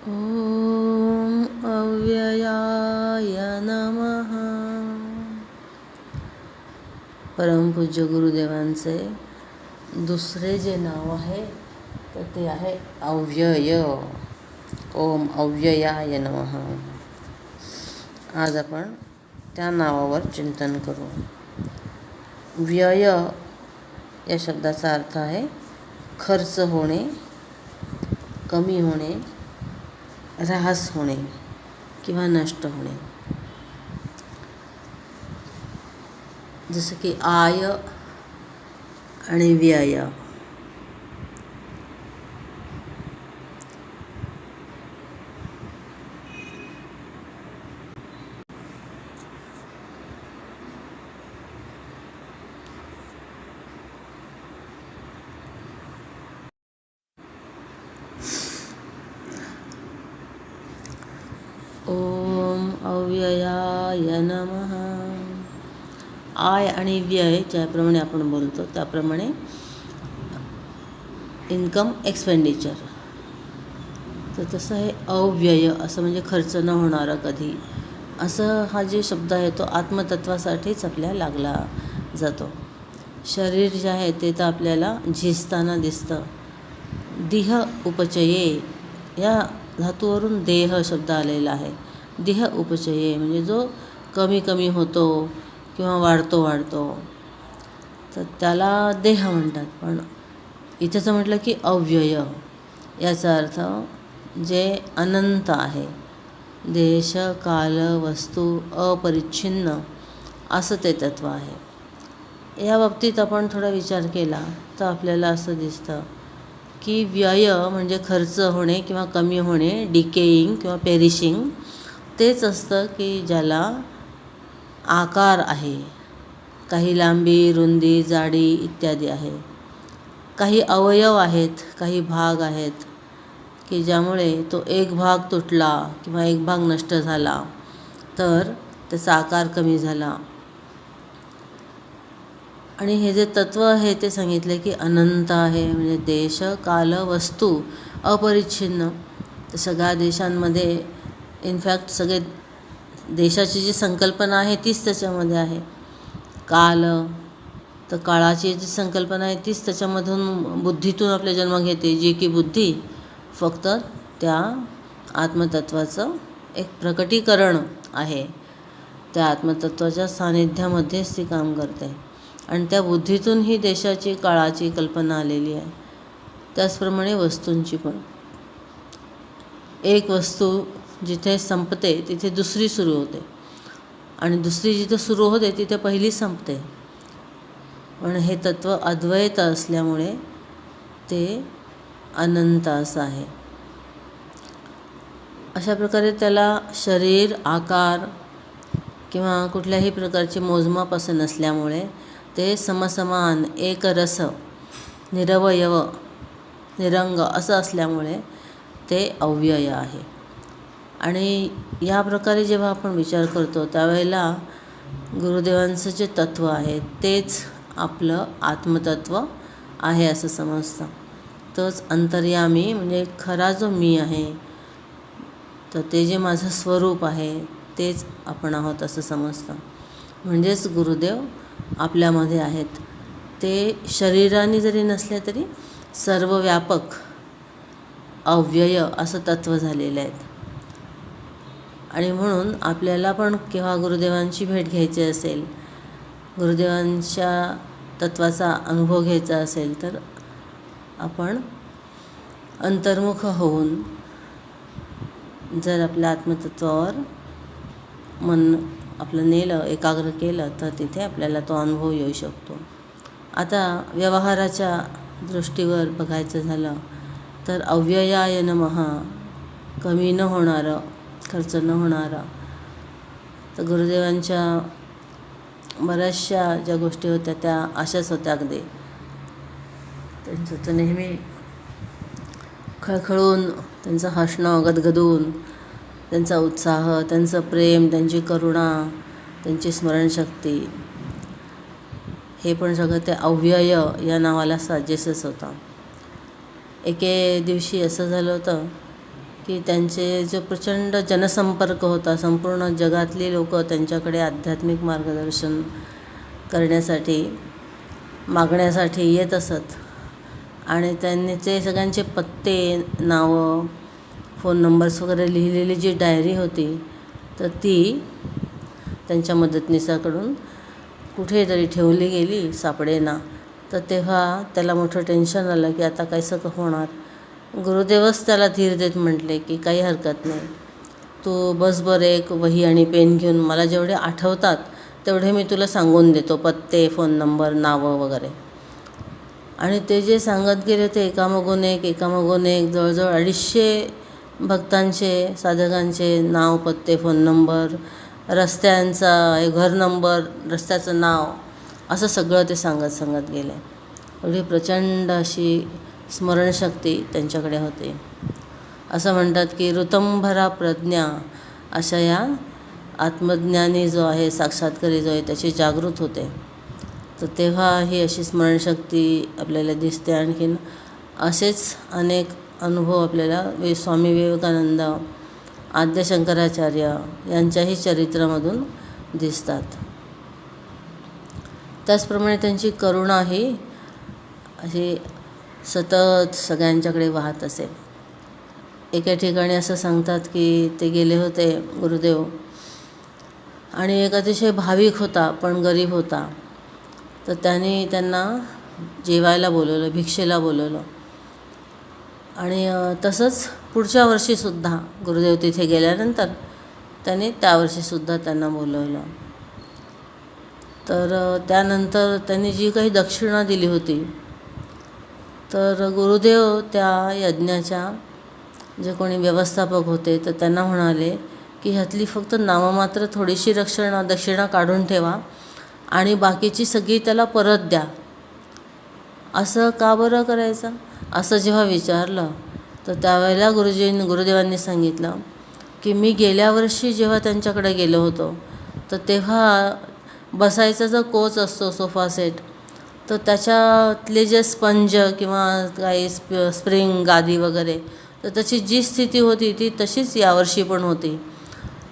ॐ अव्ययाय नमः। परमपूज्य गुरुदेवांचे दुसरे जे नाव आहे तर ते आहे अव्यय. ओम अव्ययाय नमः. आज आपण त्या नावावर चिंतन करू. व्यय या शब्दाचा अर्थ आहे खर्च होणे कमी होणे ऱ्हास होणे किंवा नष्ट होणे. जसं की आय आणि व्यय ओम अव्ययाय नम. आय आणि व्यय ज्याप्रमाणे आपण बोलतो त्याप्रमाणे इन्कम एक्सपेंडिचर तर तसं हे अव्यय असं म्हणजे खर्च न होणारा कधी असं हा जे शब्द आहे तो आत्मतत्वासाठीच आपल्या लागला जातो. शरीर जे आहे ते तर आपल्याला झिजताना दिसतं. देह उपचये या धातूवरून देह शब्द आलेला आहे. देह उपचये म्हणजे जो कमी कमी होतो किंवा वाढतो वाढतो तर त्याला देह म्हणतात. पण इथेचं म्हटलं की अव्यय याचा अर्थ जे अनंत आहे. देश काल वस्तू अपरिच्छिन्न असं ते तत्व आहे. या बाबतीत आपण थोडा विचार केला तर आपल्याला असं दिसतं की व्यय म्हणजे खर्च होणे किंवा कमी होणे डिकेईंग किंवा पेरिशिंग तेच असतं की ज्याला आकार आहे. काही लांबी रुंदी जाडी इत्यादी आहे. काही अवयव आहेत काही भाग आहेत की ज्यामुळे तो एक भाग तुटला किंवा एक भाग नष्ट झाला तर त्याचा आकार कमी झाला. आणि हे जे तत्त्व आहे ते सांगितले की अनंत आहे म्हणजे देश काल वस्तू अपरिच्छिन्न. तर सगळ्या देशांमध्ये इनफॅक्ट सगळे देशाची जी संकल्पना आहे तीच त्याच्यामध्ये आहे. काल तर काळाची जी संकल्पना आहे तीच त्याच्यामधून बुद्धीतून आपले जन्म घेते. जी की बुद्धी फक्त त्या आत्मतत्वाचं एक प्रकटीकरण आहे. त्या आत्मतत्वाच्या सानिध्यामध्येच ती काम करते. आणि त्या बुद्धीतून ही देशाची काळाची कल्पना आलेली आहे. त्याचप्रमाणे वस्तूंची पण. एक वस्तू जिथे संपते तिथे दुसरी सुरू होते. आणि दुसरी जिथे सुरू होते तिथे पहिली संपते. पण हे तत्त्व अद्वैत असल्यामुळे ते अनंत असं आहे. अशा प्रकारे त्याला शरीर आकार किंवा कुठल्याही प्रकारचे मोजमाप असं नसल्यामुळे ते समसमान एकरस निरवयव निरंग असं असल्यामुळे ते अव्यय आहे. आणि या प्रकारे जेव्हा आपण विचार करतो त्यावेळेला गुरुदेवांचं जे तत्त्व आहे तेच आपलं आत्मतत्व आहे असं समजतं. तोच अंतर्यामी म्हणजे खरा जो मी आहे तर ते जे माझं स्वरूप आहे तेच आपण आहोत असं समजतं. म्हणजेच गुरुदेव आपल्यामध्ये आहेत. ते शरीराने जरी नसले तरी सर्व व्यापक अव्यय असं तत्त्व झालेलं आहेत आणि म्हणून आपल्याला पण केव्हा गुरुदेवांची भेट घ्यायची असेल गुरुदेवांच्या तत्त्वाचा अनुभव घ्यायचा असेल तर आपण अंतर्मुख होऊन जर आपल्या आत्मतत्वावर मन आपलं नेलं एकाग्र केलं तर तिथे आपल्याला तो अनुभव येऊ शकतो. आता व्यवहाराच्या दृष्टीवर बघायचं झालं तर अव्ययाय नमः कमी न होणारं खर्च न होणारा. तर गुरुदेवांच्या बऱ्याचशा ज्या गोष्टी होत्या त्या अशाच होत्या अगदी. त्यांचं तर नेहमी खळखळून त्यांचं हसणं गदगदून त्यांचा उत्साह त्यांचं प्रेम त्यांची करुणा त्यांची स्मरणशक्ती हे पण सगळं ते अव्यय या नावाला साजेसच होतं. एके दिवशी असं झालं होतं की त्यांचे जो प्रचंड जनसंपर्क होता संपूर्ण जगातली लोक त्यांच्याकडे आध्यात्मिक मार्गदर्शन करण्यासाठी मागण्यासाठी येत असत. आणि त्यांनी ते सगळ्यांचे पत्ते नावं फोन नंबर्स वगैरे लिहिलेली जी डायरी होती तर ती त्यांच्या मदतनीसाकडून कुठेतरी ठेवली गेली सापडेना. तर तेव्हा त्याला मोठं टेन्शन आलं की आता कायसं क होणार? गुरुदेवच त्याला धीर देत म्हटले की काही हरकत नाही. तू बस एक वही आणि पेन घेऊन मला जेवढे आठवतात तेवढे मी तुला सांगून देतो पत्ते फोन नंबर नावं वगैरे. आणि ते जे सांगत गेले ते एकामागून एक एकामागून एक जवळजवळ अडीचशे भक्तांचे साधकांचे नाव पत्ते फोन नंबर रस्त्यांचा घर नंबर रस्त्याचं नाव असं सगळं ते सांगत सांगत गेले. एवढी प्रचंड अशी स्मरणशक्ती त्यांच्याकडे होते. असं म्हणतात की ऋतंभरा प्रज्ञा अशा या आत्मज्ञानी जो आहे साक्षात्कारी जो आहे त्याची जागृत होते. तर तेव्हा ही अशी स्मरणशक्ती आपल्याला दिसते आणखीन. असेच अनेक अनुभव आपल्याला वे स्वामी विवेकानंद आद्य शंकराचार्य यांच्याही चरित्रामधून दिसतात. त्याचप्रमाणे त्यांची करुणा ही अशी सतत सगळ्यांच्याकडे वाहत असे एका ठिकाणी असं सांगतात की ते गेले होते गुरुदेव. आणि एक अतिशय भाविक होता पण गरीब होता. तर त्यांनी त्यांना जेवायला बोलवलं भिक्षेला बोलवलं. आणि तसंच पुढच्या वर्षीसुद्धा गुरुदेव तिथे गेल्यानंतर त्यांनी त्या वर्षीसुद्धा त्यांना बोलवलं. तर त्यानंतर त्यांनी जी काही दक्षिणा दिली होती तर गुरुदेव त्या यज्ञाच्या जे कोणी व्यवस्थापक होते तर त्यांना म्हणाले की ह्यातली फक्त नाममात्र थोडीशी रक्षणा दक्षिणा काढून ठेवा आणि बाकीची सगळी त्याला परत द्या. असं का बरं करायचं? असं जेव्हा विचारलं तर त्यावेळेला गुरुजींनी गुरुदेवांनी सांगितलं की मी गेल्या वर्षी जेव्हा त्यांच्याकडे गेलो होतो तर तेव्हा बसायचा जो कोच असतो सोफा सेट तर त्याच्यातले जे स्पंज किंवा काही स्प स्प्रिंग गादी वगैरे तर त्याची जी स्थिती होती ती तशीच यावर्षी पण होती.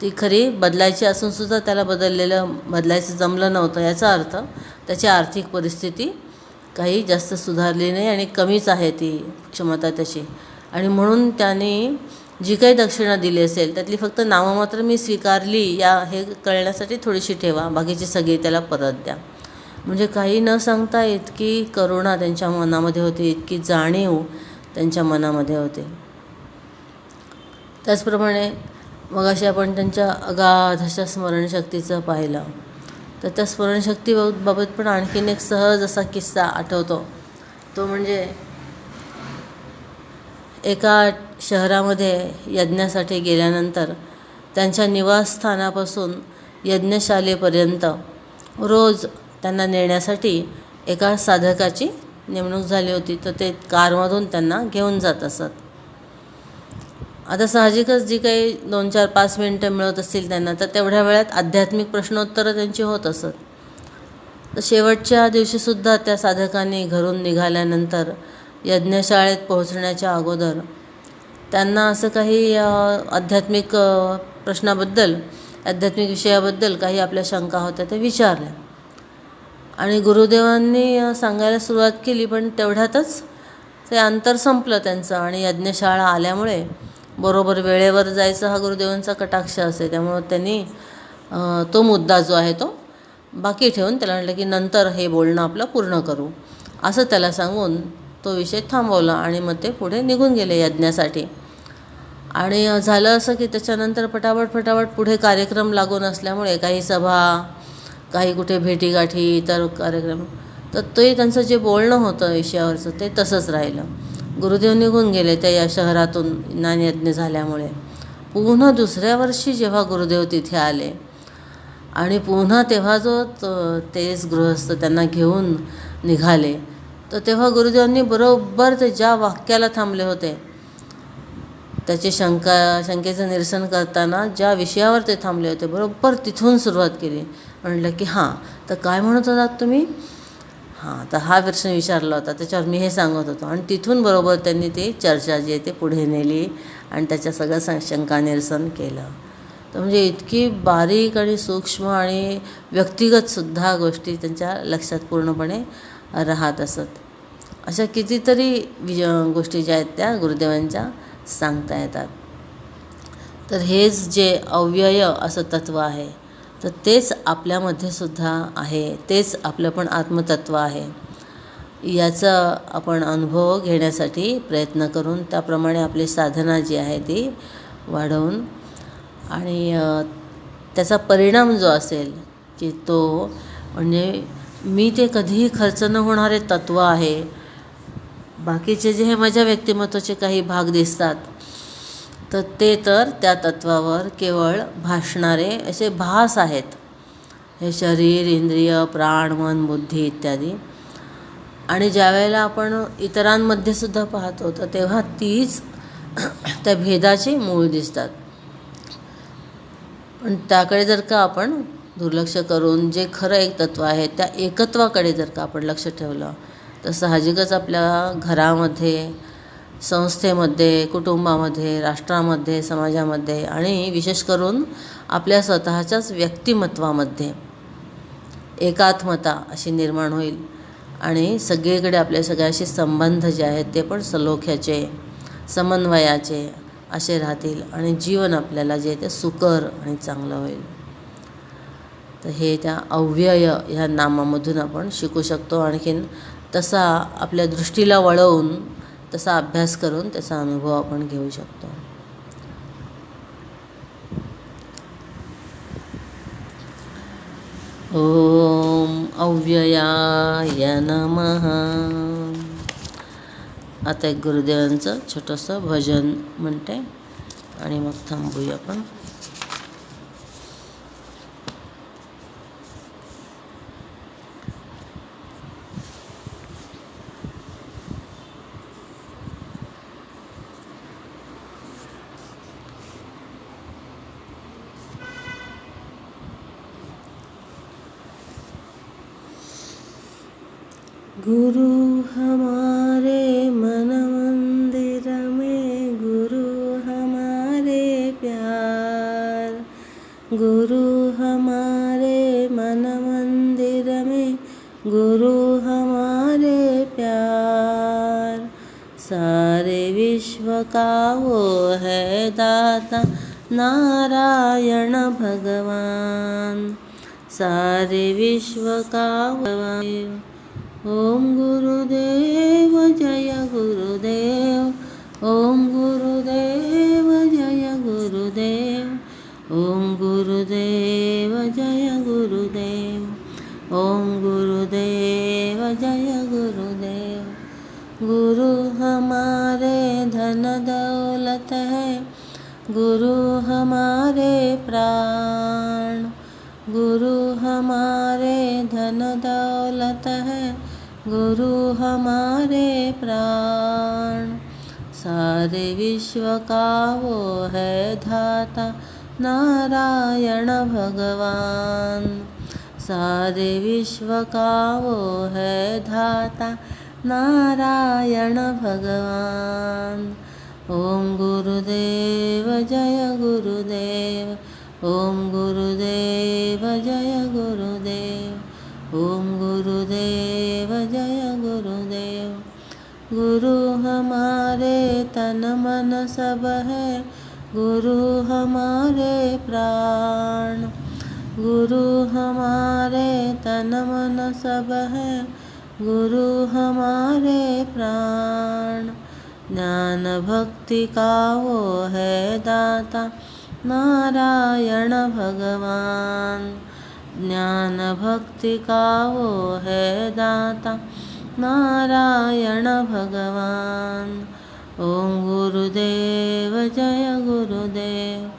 ती खरी बदलायची असूनसुद्धा त्याला बदललेलं बदलायचं जमलं नव्हतं याचा अर्थ त्याची आर्थिक परिस्थिती काही जास्त सुधारली नाही आणि कमीच आहे ती क्षमता त्याची. आणि म्हणून त्याने जी काही दक्षिणा दिली असेल त्यातली फक्त नावं मात्र मी स्वीकारली या हे कळण्यासाठी थोडीशी ठेवा. बाकीची सगळी त्याला परत द्या. म्हणजे काही न सांगता इतकी करुणा त्यांच्या मनामध्ये होती इतकी जाणीव त्यांच्या मनामध्ये होते. त्याचप्रमाणे मग अशी आपण त्यांच्या अगाध अशा स्मरणशक्तीचं पाहिलं. तर त्या स्मरणशक्ती बाबत पण आणखीन एक सहज असा किस्सा आठवतो. तो म्हणजे एका शहरामध्ये यज्ञासाठी गेल्यानंतर त्यांच्या निवासस्थानापासून यज्ञशालेपर्यंत रोज त्यांना नेण्यासाठी एका साधकाची नेमणूक झाली होती. तर ते कारमधून त्यांना घेऊन जात असत. आता साहजिकच जी काही दोन चार पाच मिनटं मिळत असतील त्यांना तर तेवढ्या वेळात आध्यात्मिक प्रश्नोत्तरं त्यांची होत असत. तर शेवटच्या दिवशीसुद्धा त्या साधकांनी घरून निघाल्यानंतर यज्ञशाळेत पोहोचण्याच्या अगोदर त्यांना असं काही आध्यात्मिक प्रश्नाबद्दल आध्यात्मिक विषयाबद्दल काही आपल्या शंका होत्या त्या विचारल्या. आणि गुरुदेवांनी सांगायला सुरुवात केली पण तेवढ्यातच ते अंतर संपलं त्यांचं आणि यज्ञशाळा आल्यामुळे बरोबर वेळेवर जायचं हा गुरुदेवांचा कटाक्ष असे. त्यामुळं त्यांनी तो मुद्दा जो आहे तो बाकी ठेवून त्याला म्हटलं की नंतर हे बोलणं आपलं पूर्ण करू. असं त्याला सांगून तो विषय थांबवला आणि मग ते पुढे निघून गेले यज्ञासाठी. आणि झालं असं की त्याच्यानंतर पटापट पटापट पुढे कार्यक्रम लागून असल्यामुळे काही सभा काही कुठे भेटीगाठी इतर कार्यक्रम. तर ते त्यांचं जे बोलणं होतं विषयावरचं ते तसंच राहिलं. गुरुदेव निघून गेले त्या या शहरातून ज्ञानयज्ञ झाल्यामुळे. पुन्हा दुसऱ्या वर्षी जेव्हा गुरुदेव तिथे आले आणि पुन्हा तेव्हा जो तेच गृहस्थ त्यांना घेऊन निघाले तर तेव्हा गुरुदेवांनी बरोबर ते ज्या वाक्याला थांबले होते त्याची शंका शंकेचं निरसन करताना ज्या विषयावर ते थांबले होते बरोबर तिथून सुरुवात केली. म्हटलं की हां तर काय म्हणत होतात तुम्ही? हां तर हा प्रश्न विचारला होता त्याच्यावर मी हे सांगत होतो. आणि तिथून बरोबर त्यांनी ती चर्चा जी आहे ते पुढे नेली आणि त्याच्या सगळ्या शंका निरसन केलं. तर म्हणजे इतकी बारीक आणि सूक्ष्म आणि व्यक्तिगतसुद्धा गोष्टी त्यांच्या लक्षात पूर्णपणे राहत असत. अशा कितीतरी विज गोष्टी ज्या आहेत त्या गुरुदेवांच्या सांगता येतात. तर हेच जे अव्यय असं तत्त्व आहे. तर तेच आपल्यामध्ये सुद्धा आहे तेच आपलं पण आत्मतत्व आहे. याचा आपण अनुभव घेण्यासाठी प्रयत्न करून त्याप्रमाणे आपली साधना जी आहे ती वाढवून आणि त्याचा परिणाम जो असेल की तो म्हणजे मी ते कधीही खर्च न होणारे तत्त्व आहे. बाकीचे जे हे माझ्या व्यक्तिमत्वाचे काही भाग दिसतात तर ते तर त्या तत्वावर केवळ भासणारे असे भास आहेत. हे शरीर इंद्रिय प्राण मन बुद्धी इत्यादी. आणि ज्यावेळेला आपण इतरांमध्ये सुद्धा पाहतो तर तेव्हा तीच त्या भेदाची मूळ दिसतात. पण त्याकडे जर का आपण दुर्लक्ष करून जे खरं एक तत्व आहे त्या एकत्वाकडे जर का आपण लक्ष ठेवलं तर साहजिकच आपल्या घरामध्ये संस्थेमध्ये कुटुंबामध्ये राष्ट्रामध्ये समाजामध्ये आणि विशेष करून आपल्या स्वतःच्याच व्यक्तिमत्वामध्ये एकात्मता अशी निर्माण होईल आणि सगळीकडे आपल्या सगळ्याशी संबंध जे आहेत ते पण सलोख्याचे समन्वयाचे असे राहतील आणि जीवन आपल्याला जे ते सुकर आणि चांगलं होईल. तर हे त्या अव्यय ह्या नामामधून आपण शिकू शकतो. आणखीन तसा आपल्या दृष्टीला वळवून तसा अभ्यास करून त्याचा अनुभव आपण घेऊ शकतो. ओम अव्ययाय नमः. आता एक गुरुदेवांचं छोटंसं भजन म्हणते आणि मग थांबूया आपण. गुरु हमारे मन मंदिर में गुरु हमारे प्यार। गुरु हमारे मन मंदिर में गुरु हमारे प्यार। सारे विश्व का वो है दाता नारायण भगवान। सारे विश्व का भगवान ओम गुरुदेव जय गुरुदेव। ओम गुरुदेव जय गुरुदेव। ओम गुरुदेव जय गुरुदेव। ओम गुरुदेव जय गुरुदेव। गुरु हमारे धन दौलत है। गुरु हमारे प्राण। गुरु हमारे धन दौलत है। गुरु हमारे प्राण। सारे विश्व का वो है धाता नारायण भगवान। सारे विश्व का वो है धाता नारायण भगवान। ओम गुरुदेव जय गुरुदेव। ओम गुरुदेव जय गुरुदेव। ओम गुरुदेव जय गुरुदेव। गुरु हमारे तन मन सब है। गुरु हमारे प्राण। गुरु हमारे तन मन सब है। गुरु हमारे प्राण। ज्ञान भक्ति का वो है दाता। नारायण भगवान। ज्ञान भक्ति का वो है दाता। नारायण भगवान। ओम गुरुदेव जय गुरुदेव।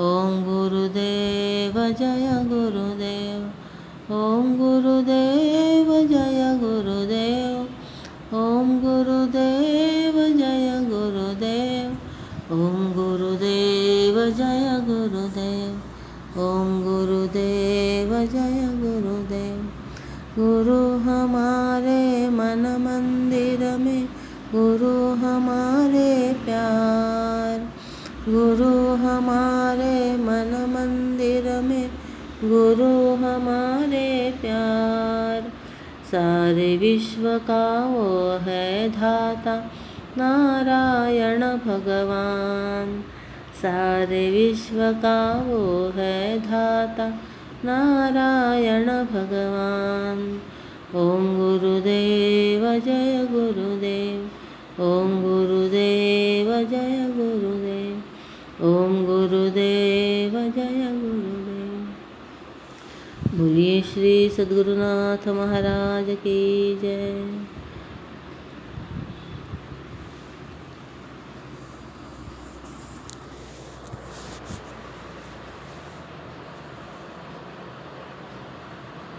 ओम गुरुदेव जय गुरुदेव। ओम गुरुदेव जय गुरुदेव। ओम गुरु हमारे मन मंदिर में गुरु हमारे प्यार। गुरु हमारे मन मंदिर में गुरु हमारे प्यार। सारे विश्व का वो है धाता नारायण भगवान। सारे विश्व का वो है धाता नारायण भगवान। ओम गुरुदेव जय गुरुदेव। ओम गुरुदेव जय गुरुदेव। ओम गुरुदेव जय गुरुदेव। बोलिए श्री सद्गुरुनाथ महाराज की जय।